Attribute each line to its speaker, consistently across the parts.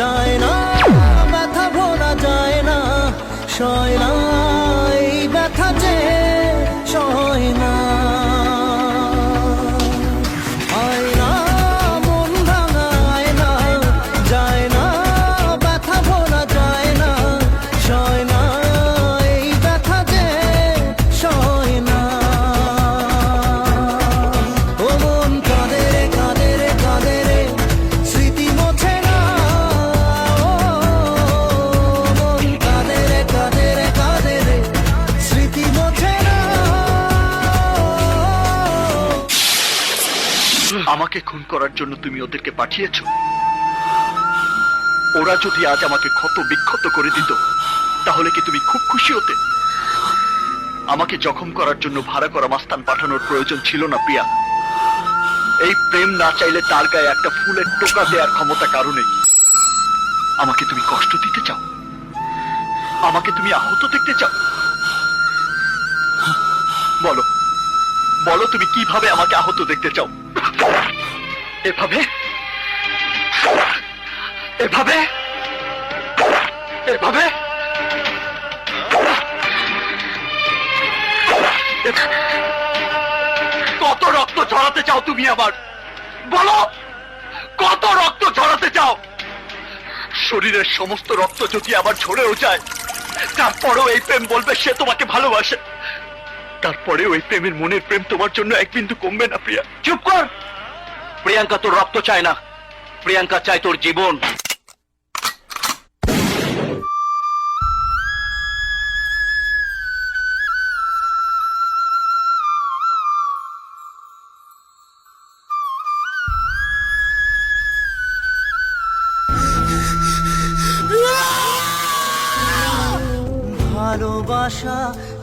Speaker 1: যায় না ব্যথা ভোলা যায় না সয় না
Speaker 2: আমাকে খুন করার জন্য তুমি ওদেরকে পাঠিয়েছো। ওরা যদি আজ আমাকে ক্ষত বিক্ষত করে দিত, তাহলে কি তুমি খুব খুশি হতে? আমাকে জখম করার জন্য ভাড়া করা মাস্তান পাঠানোর প্রয়োজন ছিল না, প্রিয়া। এই প্রেম না চাইলে তার গায়ে একটা ফুলের টোকা দেওয়ার ক্ষমতা কারণে আমাকে তুমি কষ্ট দিতে চাও? আমাকে তুমি আহত দেখতে চাও? বলো বলো তুমি কীভাবে আমাকে আহত দেখতে চাও? এভাবে? এভাবে? এভাবে? কত রক্ত ঝরাতে চাও তুমি আবার? বলো! কত রক্ত ঝরাতে চাও? শরীরের সমস্ত রক্ত যদি আবার ঝরেও যায়, তারপরও এই প্রেম বলবে সে তোমাকে ভালোবাসে। তারপরে ওই প্রেমের মনের প্রেম তোমার জন্য এক বিন্দু কমবে না, প্রিয়া। চুপ কর! প্রিয়াঙ্কা, তোর রক্ত চায় না। প্রিয়াঙ্কা চায় তোর জীবন।
Speaker 1: ভালোবাসা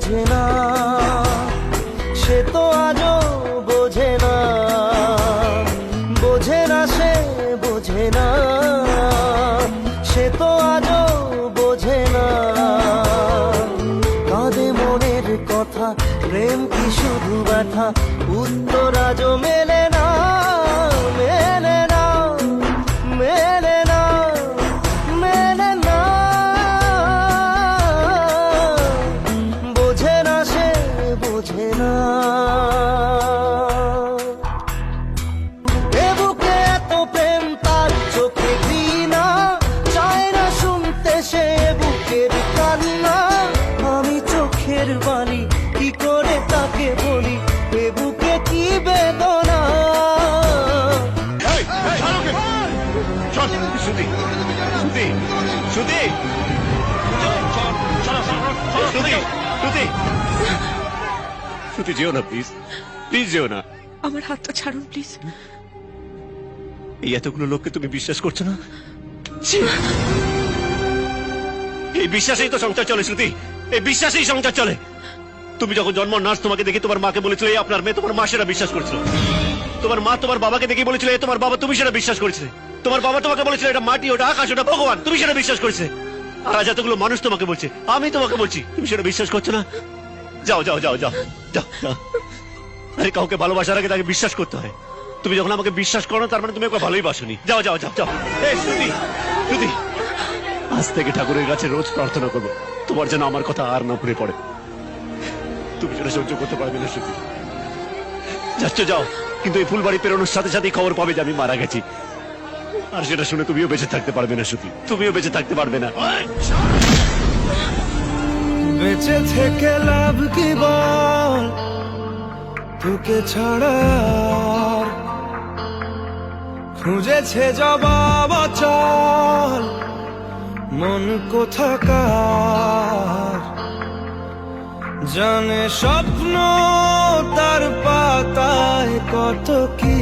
Speaker 1: বোঝে না, সে তো আজও বোঝে না। বোঝে না, সে বোঝে না, সে তো আজও বোঝে না। কাঁদে মনের কথা, প্রেম কি শুধু ব্যথা? উত্তর আজও মেলে মেলে
Speaker 3: শ্রুতি শ্রুতি শ্রুতি শ্রুতি যেও না প্লিজ প্লিজ যেও না
Speaker 4: আমার হাতটা ছাড়ুন প্লিজ
Speaker 3: এই এতগুলো লোককে তুমি বিশ্বাস করছ না! এই বিশ্বাসেই তো সংসার চলে শ্রুতি। এই বিশ্বাসেই সংসার চলে। তুমি যখন জন্ম নার্স তোমাকে দেখে তোমার মাকে বলেছিল এই আপনার মেয়ে তোমার মা সেটা বিশ্বাস করেছিল। তোমার মা তোমার বাবাকে দেখে বলেছিল তোমার বাবা তুমি সেটা বিশ্বাস করেছিলে। তোমার বাবা তোমাকে বলেছিল এটা মাটি, ওটা আকাশ, ওটা ভগবান। তুমি সেটা বিশ্বাস করেছে আর আজ এতগুলো মানুষ তোমাকে বলছে। আমি তোমাকে বলছি, তুমি সেটা বিশ্বাস করছ না? যাও যাও যাও যাও যাও আরে, কাউকে ভালোবাসার আগে তাকে বিশ্বাস করতে হয়। তুমি যখন আমাকে বিশ্বাস করো, তার মানে তুমি ওকে ভালোই বাসনি। যাও যাও যাও যাও। এই, শ্রুতি আজ থেকে ঠাকুরের কাছে রোজ প্রার্থনা করব। তোমার যেন আমার কথা আর না পড়ে পড়ে। তুমি সেটা সহ্য করতে পারবে না, শ্রুতি। যাচ্ছ, যাও। কিন্তু এই ফুলবাড়ি পেরোনোর সাথে সাথেই খবর পাবে যে আমি মারা গেছি। আর সেটা শুনে তুমিও বেঁচে থাকতে পারবে না শ্রুতি তুমিও বেঁচে থাকতে পারবে না।
Speaker 5: বেঁচে থেকে লাভ কি বল? তোকে ছাড়া খুঁজেছে জবাব চল মন কোথাকার? জানে স্বপ্ন তার পাতায় কত কি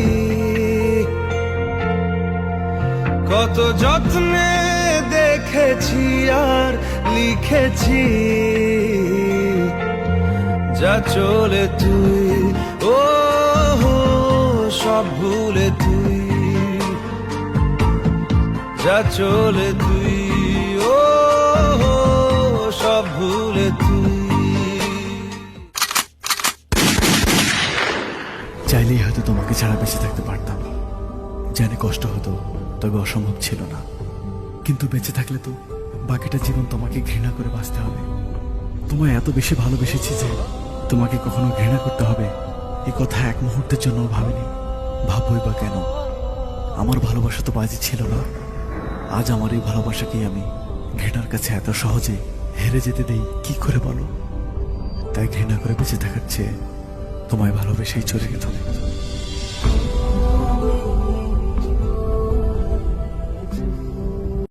Speaker 5: কত যত্নে দেখেছি আর লিখেছি। যা চলে তুই, ও সব ভুলে তুই। যা চলে তুই, ও সব ভুলে তুই।
Speaker 6: চাইলেই হয়তো তোমাকে ছাড়া বেঁচে থাকতে পারতাম। জানি কষ্ট হতো। তবে অসম্ভব ছিল না। কিন্তু বেঁচে থাকলে তো বাকিটা জীবন তোমাকে ঘৃণা করে বাঁচতে হবে। তোমায় এত বেশি ভালোবেসেছি যে তোমাকে কখনো ঘৃণা করতে হবে এই কথা এক মুহূর্তের জন্য ভাবিনি। ভাববই বা কেন? আমার ভালোবাসা তো বাজি ছিল না। আজ আমার এই ভালোবাসাকেই আমি ঘৃণার কাছে এত সহজে হেরে যেতে দেই, কি করে বলো? তাই ঘৃণা করে বেঁচে থাকার চেয়ে তোমায় ভালোবেসেই চলে গেলাম।